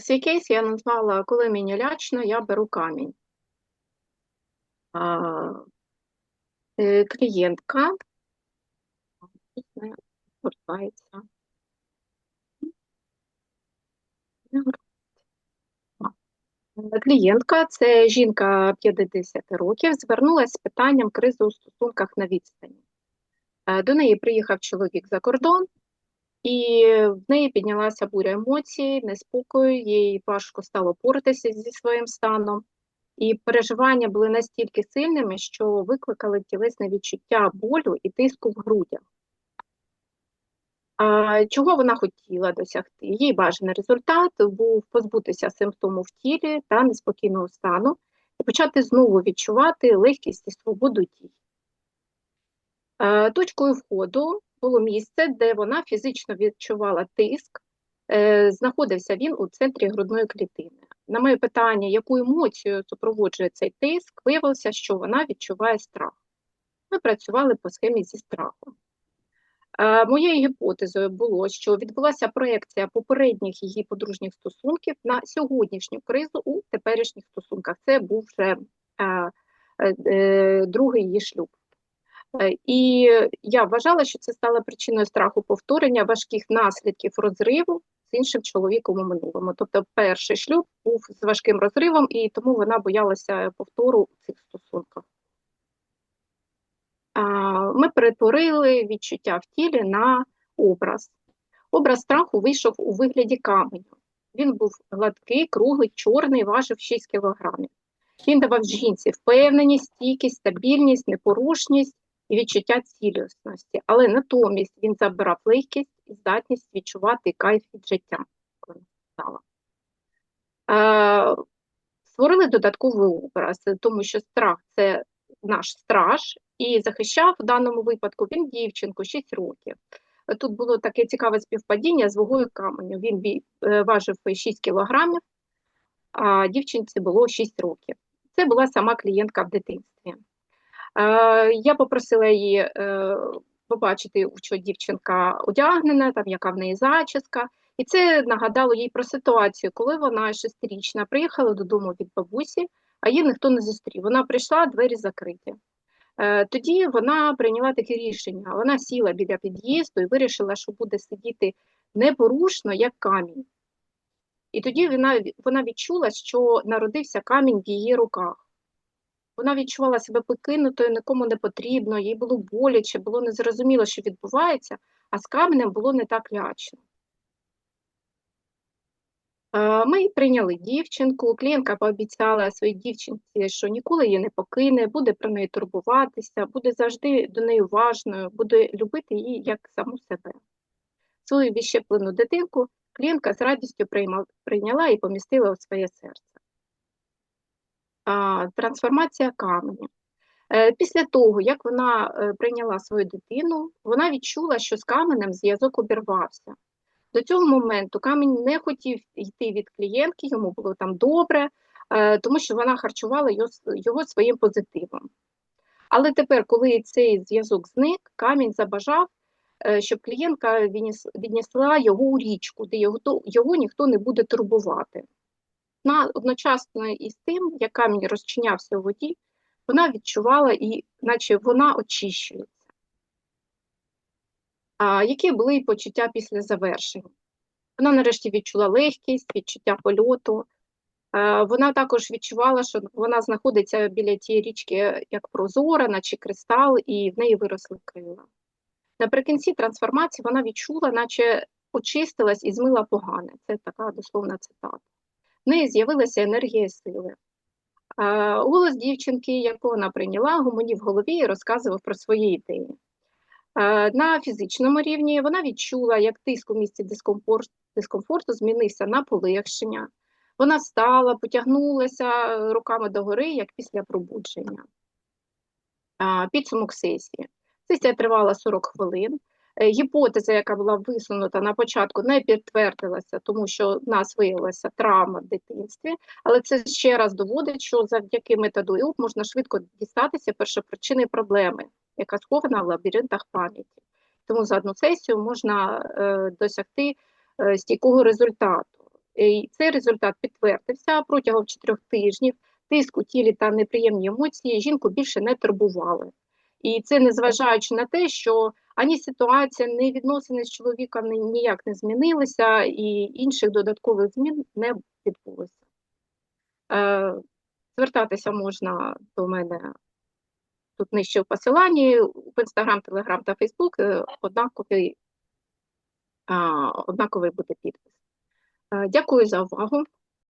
Свій кейс я назвала Коли мені лячно, я беру камінь. Е, Клієнтка не гортається. Клієнтка, це жінка 50 років, звернулася з питанням кризи у стосунках на відстані. Е, До неї приїхав чоловік за кордон, і в неї піднялася буря емоцій, неспокою, їй важко стало поратися зі своїм станом. І переживання були настільки сильними, що викликали тілесне відчуття болю і тиску в грудях. А чого вона хотіла досягти? Її бажаний результат був позбутися симптому в тілі та неспокійного стану і почати знову відчувати легкість і свободу дій. Е, Точкою входу було місце, де вона фізично відчувала тиск, Е, знаходився він у центрі грудної клітини. На моє питання, яку емоцію супроводжує цей тиск, виявилося, що вона відчуває страх. Ми працювали по схемі зі страхом. Е, Моєю гіпотезою було, що відбулася проекція попередніх її подружніх стосунків на сьогоднішню кризу у теперішніх стосунках. Це був вже е, другий її шлюб. Е, І я вважала, що це стало причиною страху повторення важких наслідків розриву з іншим чоловіком у минулому. Тобто, перший шлюб був з важким розривом, і тому вона боялася повтору у цих стосунках. Ми перетворили відчуття в тілі на образ. Образ страху вийшов у вигляді каменю. Він був гладкий, круглий, чорний, важив 6 кілограмів. Він давав жінці впевненість, стійкість, стабільність, непорушність і відчуття цілісності, але натомість він забирав легкість і здатність відчувати кайф від життя. Е, Створили додатковий образ, тому що страх це наш страж, і захищав в даному випадку він дівчинку 6 років. Тут було таке цікаве співпадіння з вагою каменю. Він е, важив 6 кілограмів, а дівчинці було 6 років. Це була сама клієнтка в дитинстві. Е, Я попросила її е, побачити, у що дівчинка одягнена, там яка в неї зачіска. І це нагадало їй про ситуацію, коли вона шестирічна приїхала додому від бабусі, а її ніхто не зустрів. Вона прийшла, двері закриті. Е, Тоді вона прийняла таке рішення. Вона сіла біля під'їзду і вирішила, що буде сидіти непорушно, як камінь. І тоді вона, вона відчула, що народився камінь в її руках. Вона відчувала себе покинутою, нікому не потрібно, їй було боляче, було незрозуміло, що відбувається, а з каменем було не так лячно. Е, Ми прийняли дівчинку, клієнтка пообіцяла своїй дівчинці, що ніколи її не покине, буде про неї турбуватися, буде завжди до неї уважною, буде любити її як саму себе. Свою відщеплену дитинку клієнтка з радістю прийняла і помістила у своє серце. Трансформація каменя. Е, Після того, як вона е, прийняла свою дитину, вона відчула, що з каменем зв'язок обірвався. До цього моменту камінь не хотів йти від клієнтки, йому було там добре, е, тому що вона харчувала його, своїм позитивом. Але тепер, коли цей зв'язок зник, камінь забажав, щоб клієнтка віднесла його у річку, де його, його ніхто не буде турбувати. На, одночасно із тим, як камінь розчинявся у воді, вона відчувала, і, наче вона очищується. А які були почуття після завершення? Вона нарешті відчула легкість, відчуття польоту. Вона також відчувала, що вона знаходиться біля тієї річки як прозора, наче кристал, і в неї виросли крила. Наприкінці трансформації вона відчула, наче очистилась і змила погане. Це така дословна цитата. В неї з'явилася енергія сили. Голос дівчинки, яку вона прийняла, гомонів в голові і розказував про свої ідеї. На фізичному рівні вона відчула, як тиск у місці дискомфорт, дискомфорту змінився на полегшення. Вона встала, потягнулася руками догори, як після пробудження. Підсумок сесії. Сесія тривала 40 хвилин. Е, Гіпотеза, яка була висунута на початку, не підтвердилася, тому що в нас виявилася травма в дитинстві, але це ще раз доводить, що завдяки методу ІЛП можна швидко дістатися першопричини проблеми, яка схована в лабіринтах пам'яті. Тому за одну сесію можна е, досягти е, стійкого результату. І цей результат підтвердився протягом чотирьох тижнів. Тиск у тілі та неприємні емоції жінку більше не турбували. І це незважаючи на те, що ані ситуація, ні відносини з чоловіком ніяк не змінилися, і інших додаткових змін не відбулося. Е, Звертатися можна до мене тут нижче в посиланні в Інстаграм, Телеграм та Фейсбук однаковий, однаковий буде підпис. Е, Дякую за увагу.